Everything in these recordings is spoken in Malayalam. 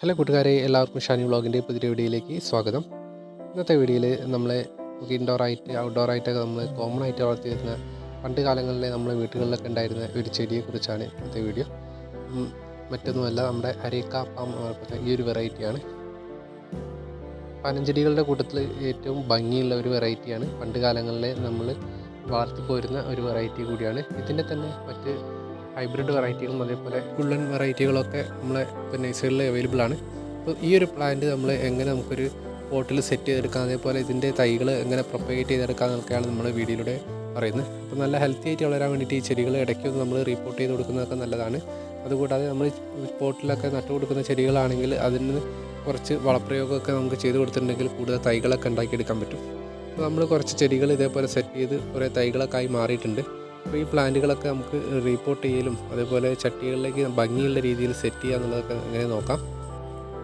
ഹലോ കൂട്ടുകാരെ എല്ലാവർക്കും ഷാനി വ്ളോഗിന്റെ പുതിയ വീഡിയോയിലേക്ക് സ്വാഗതം. ഇന്നത്തെ വീഡിയോയിൽ നമ്മൾ ഇൻഡോർ ആയിട്ട് ഔട്ട്ഡോർ ആയിട്ടൊക്കെ നമ്മൾ കോമൺ ആയിട്ട് വളർത്തി വരുന്ന പണ്ട് കാലങ്ങളിലെ നമ്മളെ വീടുകളിലൊക്കെ ഉണ്ടായിരുന്ന ഒരു ചെടിയെക്കുറിച്ചാണ് ഇന്നത്തെ വീഡിയോ. മറ്റൊന്നുമല്ല നമ്മുടെ അരേക്ക പാം ഈ ഒരു വെറൈറ്റിയാണ് പനഞ്ചെടികളുടെ കൂട്ടത്തിൽ ഏറ്റവും ഭംഗിയുള്ള ഒരു വെറൈറ്റിയാണ് പണ്ട് കാലങ്ങളിലെ നമ്മൾ വളർത്തി പോരുന്ന ഒരു വെറൈറ്റി കൂടിയാണ്. ഇതിന്റെ തന്നെ മറ്റ് ഹൈബ്രിഡ് വെറൈറ്റികളും അതേപോലെ ഗുള്ളൻ വെറൈറ്റികളൊക്കെ നമ്മളെ ഇപ്പോൾ നഴ്സറിയിൽ അവൈലബിൾ ആണ്. അപ്പോൾ ഈ ഒരു പ്ലാന്റ് നമ്മൾ എങ്ങനെ നമുക്കൊരു പോട്ടിൽ സെറ്റ് ചെയ്തെടുക്കാം? അതേപോലെ ഇതിന്റെ തൈകൾ എങ്ങനെ പ്രൊപ്പഗേറ്റ് ചെയ്തെടുക്കാം എന്നൊക്കെയാണ് നമ്മൾ വീഡിയോയിലൂടെ പറയുന്നത്. അപ്പോൾ നല്ല ഹെൽത്തി ആയിട്ട് വളരാൻ വേണ്ടിയിട്ട് ഈ ചെടികൾ ഇടയ്ക്കൊന്ന് നമ്മൾ റിപ്പോർട്ട് ചെയ്ത് കൊടുക്കുന്നതൊക്കെ നല്ലതാണ്. അതുകൂടാതെ നമ്മൾ പോട്ടിലൊക്കെ നട്ടു കൊടുക്കുന്ന ചെടികളാണെങ്കിൽ അതിന് കുറച്ച് വളപ്രയോഗമൊക്കെ നമുക്ക് ചെയ്ത് കൊടുത്തിട്ടുണ്ടെങ്കിൽ കൂടുതൽ തൈകളൊക്കെ ഉണ്ടാക്കിയെടുക്കാൻ പറ്റും. അപ്പോൾ നമ്മൾ കുറച്ച് ചെടികൾ ഇതേപോലെ സെറ്റ് ചെയ്ത് കുറേ തൈകളൊക്കെ ആയി മാറിയിട്ടുണ്ട്. ഈ പ്ലാന്റുകളൊക്കെ നമുക്ക് റീപ്പോർട്ട് ചെയ്യലും അതേപോലെ ചട്ടികളിലേക്ക് ഭംഗിയുള്ള രീതിയിൽ സെറ്റ് ചെയ്യുക എന്നുള്ളതൊക്കെ എങ്ങനെ നോക്കാം.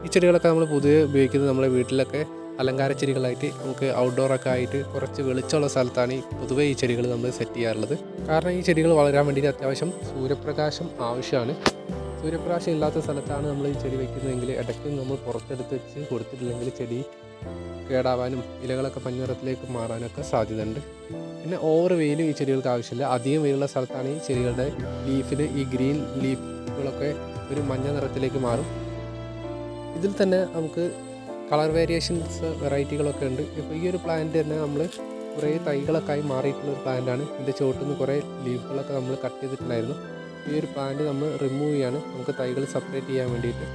ഈ ചെടികളൊക്കെ നമ്മൾ പൊതുവെ ഉപയോഗിക്കുന്നത് നമ്മളെ വീട്ടിലൊക്കെ അലങ്കാര ചെടികളായിട്ട് നമുക്ക് ഔട്ട്ഡോറൊക്കെ ആയിട്ട് കുറച്ച് വെളിച്ചമുള്ള സ്ഥലത്താണ് പൊതുവേ ഈ ചെടികൾ നമ്മൾ സെറ്റ് ചെയ്യാറുള്ളത്. കാരണം ഈ ചെടികൾ വളരാൻ വേണ്ടിയിട്ട് അത്യാവശ്യം സൂര്യപ്രകാശം ആവശ്യമാണ്. സൂര്യപ്രകാശം ഇല്ലാത്ത സ്ഥലത്താണ് നമ്മൾ ഈ ചെടി വെക്കുന്നതെങ്കിൽ ഇടയ്ക്ക് നമ്മൾ പുറത്തെടുത്ത് വെച്ച് കൊടുത്തിട്ടില്ലെങ്കിൽ ചെടി കേടാവാനും ഇലകളൊക്കെ പഞ്ഞിറത്തിലേക്ക് മാറാനൊക്കെ സാധ്യതയുണ്ട്. പിന്നെ ഓവർ വെയിലും ഈ ചെടികൾക്ക് ആവശ്യമില്ല. അധികം വെയിലുള്ള സ്ഥലത്താണ് ഈ ചെടികളുടെ ലീഫിൽ ഈ ഗ്രീൻ ലീഫുകളൊക്കെ ഒരു മഞ്ഞ നിറത്തിലേക്ക് മാറും. ഇതിൽ തന്നെ നമുക്ക് കളർ വേരിയേഷൻസ് വെറൈറ്റികളൊക്കെ ഉണ്ട്. ഇപ്പോൾ ഈ ഒരു പ്ലാന്റ് തന്നെ നമ്മൾ കുറേ തൈകളൊക്കെ ആയി മാറിയിട്ടുള്ള ഒരു പ്ലാന്റാണ് ഇതിന്റെ ചുവട്ടിൽ നിന്ന് കുറേ ലീഫുകളൊക്കെ നമ്മൾ കട്ട് ചെയ്തിട്ടുണ്ടായിരുന്നു. ഈ ഒരു പ്ലാന്റ് നമ്മൾ റിമൂവ് ചെയ്യാണ്. നമുക്ക് തൈകൾ സെപ്പറേറ്റ് ചെയ്യാൻ വേണ്ടിയിട്ട്.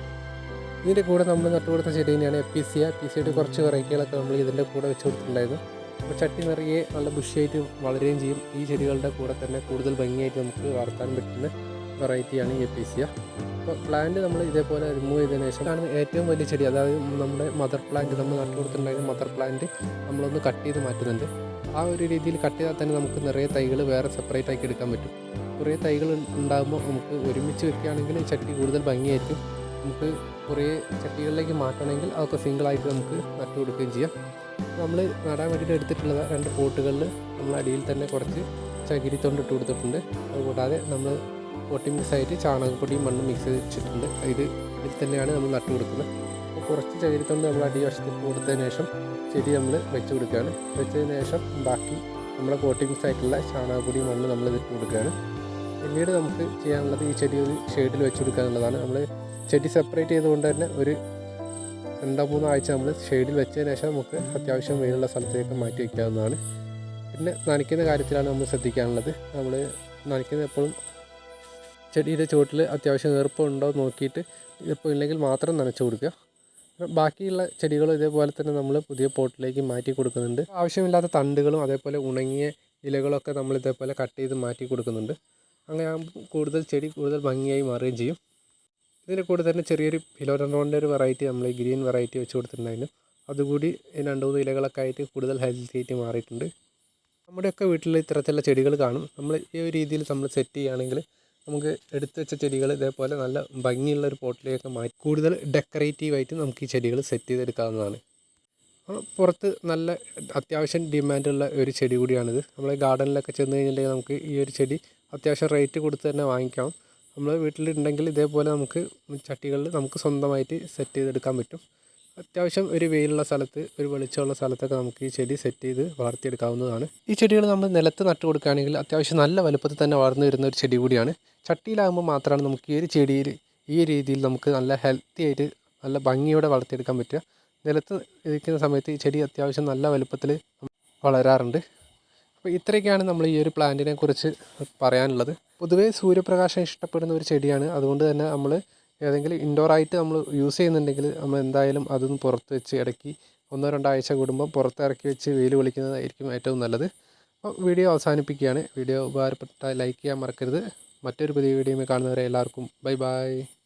ഇതിന്റെ കൂടെ നമ്മൾ നട്ടു കൊടുത്ത ചെടി തന്നെയാണ് എപ്പിസിയ എപ്പിസിയുടെ കുറച്ച് വെറൈറ്റികളൊക്കെ നമ്മൾ ഇതിന്റെ കൂടെ വെച്ച് കൊടുത്തിട്ടുണ്ടായിരുന്നു. അപ്പോൾ ചട്ടി നിറയെ നല്ല ബുഷിയായിട്ട് വളരുകയും ചെയ്യും. ഈ ചെടികളുടെ കൂടെ തന്നെ കൂടുതൽ ഭംഗിയായിട്ട് നമുക്ക് വളർത്താൻ പറ്റുന്ന വെറൈറ്റിയാണ് ഈ എപ്പിസിയ അപ്പോൾ പ്ലാന്റ് നമ്മൾ ഇതേപോലെ റിമൂവ് ചെയ്തതിന് ശേഷം ആണ് ഏറ്റവും വലിയ ചെടി. അതായത് നമ്മുടെ മദർ പ്ലാന്റ് നമ്മൾ നട്ടു കൊടുത്തിട്ടുണ്ടായിരുന്ന മദർ പ്ലാന്റ് നമ്മളൊന്ന് കട്ട് ചെയ്ത് മാറ്റുന്നുണ്ട്. ആ ഒരു രീതിയിൽ കട്ട് ചെയ്താൽ തന്നെ നമുക്ക് നിറയെ തൈകൾ വേറെ സെപ്പറേറ്റ് ആക്കി എടുക്കാൻ പറ്റും. കുറേ തൈകൾ ഉണ്ടാകുമ്പോൾ നമുക്ക് ഒരുമിച്ച് വെക്കുകയാണെങ്കിൽ ചട്ടി കൂടുതൽ ഭംഗിയായിരിക്കും. നമുക്ക് കുറേ ചട്ടികളിലേക്ക് മാറ്റണമെങ്കിൽ അതൊക്കെ സിംഗിളായിട്ട് നമുക്ക് നട്ടു കൊടുക്കുകയും ചെയ്യാം. നമ്മൾ നടാൻ വേണ്ടിയിട്ട് എടുത്തിട്ടുള്ളത് രണ്ട് പോട്ടുകളിൽ നമ്മൾ അടിയിൽ തന്നെ കുറച്ച് ചകിരിത്തൊണ്ട് ഇട്ട് കൊടുത്തിട്ടുണ്ട്. അതുകൂടാതെ നമ്മൾ പൊട്ടി മിക്സ് ആയിട്ട് ചാണകപ്പൊടിയും മണ്ണും മിക്സ് വെച്ചിട്ടുണ്ട്. ഇത് ഇതിൽ തന്നെയാണ് നമ്മൾ നട്ടു കൊടുക്കുന്നത്. അപ്പോൾ കുറച്ച് ചകിരിത്തൊണ്ട് നമ്മൾ അടി വശത്തിൽ കൊടുത്തതിന് ശേഷം ചെടി നമ്മൾ വെച്ച് കൊടുക്കുകയാണ്. വെച്ചതിന് ശേഷം ബാക്കി നമ്മുടെ പോട്ടി മിക്സ് ആയിട്ടുള്ള ചാണകപ്പൊടി മണ്ണ് നമ്മൾ ഇതിട്ട് കൊടുക്കുകയാണ്. പിന്നീട് നമുക്ക് ചെയ്യാനുള്ളത് ഈ ചെടി ഒരു ഷെയ്ഡിൽ വെച്ച് കൊടുക്കുക എന്നുള്ളതാണ് നമ്മൾ ചെടി സെപ്പറേറ്റ് ചെയ്തുകൊണ്ട് തന്നെ ഒരു രണ്ടോ മൂന്നോ ആഴ്ച നമ്മൾ ഷെയ്ഡിൽ വെച്ചതിന് ശേഷം നമുക്ക് അത്യാവശ്യം വെയിലുള്ള സ്ഥലത്തേക്ക് മാറ്റി വയ്ക്കാവുന്നതാണ് പിന്നെ നനയ്ക്കുന്ന കാര്യത്തിലാണ് നമ്മൾ ശ്രദ്ധിക്കാനുള്ളത്. നമ്മൾ നനയ്ക്കുന്ന എപ്പോഴും ചെടിയുടെ ചുവട്ടിൽ അത്യാവശ്യം ഈർപ്പമുണ്ടോ നോക്കിയിട്ട് ഈർപ്പം ഇല്ലെങ്കിൽ മാത്രം നനച്ചു കൊടുക്കുക. ബാക്കിയുള്ള ചെടികളും ഇതേപോലെ തന്നെ നമ്മൾ പുതിയ പോട്ടിലേക്ക് മാറ്റി കൊടുക്കുന്നുണ്ട്. ആവശ്യമില്ലാത്ത തണ്ടുകളും അതേപോലെ ഉണങ്ങിയ ഇലകളൊക്കെ നമ്മൾ ഇതേപോലെ കട്ട് ചെയ്ത് മാറ്റി കൊടുക്കുന്നുണ്ട്. അങ്ങനെ കൂടുതൽ ചെടി കൂടുതൽ ഭംഗിയായി മാറുകയും ചെയ്യും. ഇതിന്റെ കൂടെ തന്നെ ചെറിയൊരു ഫിലോഡൻഡ്രോണിന്റെ ഒരു വെറൈറ്റി നമ്മൾ ഈ ഗ്രീൻ വെറൈറ്റി വെച്ച് കൊടുത്തിട്ടുണ്ടായിരുന്നു. അതുകൂടി രണ്ട് മൂന്ന് ഇലകളൊക്കെ ആയിട്ട് കൂടുതൽ ഹെൽത്തി ആയിട്ട് മാറിയിട്ടുണ്ട്. നമ്മുടെയൊക്കെ വീട്ടിൽ ഇത്തരത്തിലുള്ള ചെടികൾ കാണും. നമ്മൾ ഈ ഒരു രീതിയിൽ നമ്മൾ സെറ്റ് ചെയ്യുകയാണെങ്കിൽ നമുക്ക് എടുത്തു വെച്ച ചെടികൾ ഇതേപോലെ നല്ല ഭംഗിയുള്ള ഒരു പോട്ടിലേക്ക് മാറ്റി കൂടുതൽ ഡെക്കറേറ്റീവായിട്ട് നമുക്ക് ഈ ചെടികൾ സെറ്റ് ചെയ്തെടുക്കാവുന്നതാണ്. പുറത്ത് നല്ല അത്യാവശ്യം ഡിമാൻഡുള്ള ഒരു ചെടി കൂടിയാണിത്. നമ്മൾ ഗാർഡനിലൊക്കെ ചെന്ന് കഴിഞ്ഞിട്ടുണ്ടെങ്കിൽ നമുക്ക് ഈ ഒരു ചെടി അത്യാവശ്യം റേറ്റ് കൊടുത്ത് തന്നെ വാങ്ങിക്കാം. നമ്മൾ വീട്ടിലുണ്ടെങ്കിൽ ഇതേപോലെ നമുക്ക് ചട്ടികളിൽ നമുക്ക് സ്വന്തമായിട്ട് സെറ്റ് ചെയ്തെടുക്കാൻ പറ്റും. അത്യാവശ്യം ഒരു വെയിലുള്ള സ്ഥലത്ത് ഒരു വെളിച്ചമുള്ള സ്ഥലത്തൊക്കെ നമുക്ക് ഈ ചെടി സെറ്റ് ചെയ്ത് വളർത്തിയെടുക്കാവുന്നതാണ്. ഈ ചെടികൾ നമ്മൾ നിലത്ത് നട്ടു കൊടുക്കുകയാണെങ്കിൽ അത്യാവശ്യം നല്ല വലുപ്പത്തിൽ തന്നെ വളർന്നു വരുന്ന ഒരു ചെടി കൂടിയാണ്. ചട്ടിയിലാകുമ്പോൾ മാത്രമാണ് നമുക്ക് ഈ ഒരു ചെടിയിൽ ഈ രീതിയിൽ നമുക്ക് നല്ല ഹെൽത്തി ആയിട്ട് നല്ല ഭംഗിയോടെ വളർത്തിയെടുക്കാൻ പറ്റുക. നിലത്ത് ഇരിക്കുന്ന സമയത്ത് ഈ ചെടി അത്യാവശ്യം നല്ല വലുപ്പത്തിൽ വളരാറുണ്ട്. അപ്പോൾ ഇത്രയൊക്കെയാണ് നമ്മൾ ഈ ഒരു പ്ലാന്റിനെ കുറിച്ച് പറയാനുള്ളത്. പൊതുവേ സൂര്യപ്രകാശം ഇഷ്ടപ്പെടുന്ന ഒരു ചെടിയാണ്. അതുകൊണ്ട് തന്നെ നമ്മൾ ഏതെങ്കിലും ഇൻഡോർ ആയിട്ട് നമ്മൾ യൂസ് ചെയ്യുന്നുണ്ടെങ്കിൽ നമ്മൾ എന്തായാലും അതൊന്ന് പുറത്ത് വെച്ച് ഇടയ്ക്ക് ഒന്നോ രണ്ടോ ആഴ്ച കൂടുമ്പോൾ പുറത്ത് ഇറക്കി വെച്ച് വെയിൽ വിളിക്കുന്നതായിരിക്കും ഏറ്റവും നല്ലത്. അപ്പോൾ വീഡിയോ അവസാനിപ്പിക്കുകയാണ്. വീഡിയോ ഉപകാരപ്പെട്ട ലൈക്ക് ചെയ്യാൻ മറക്കരുത്. മറ്റൊരു പുതിയ വീഡിയോയിൽ കാണുന്നവരെ എല്ലാവർക്കും ബൈ ബൈ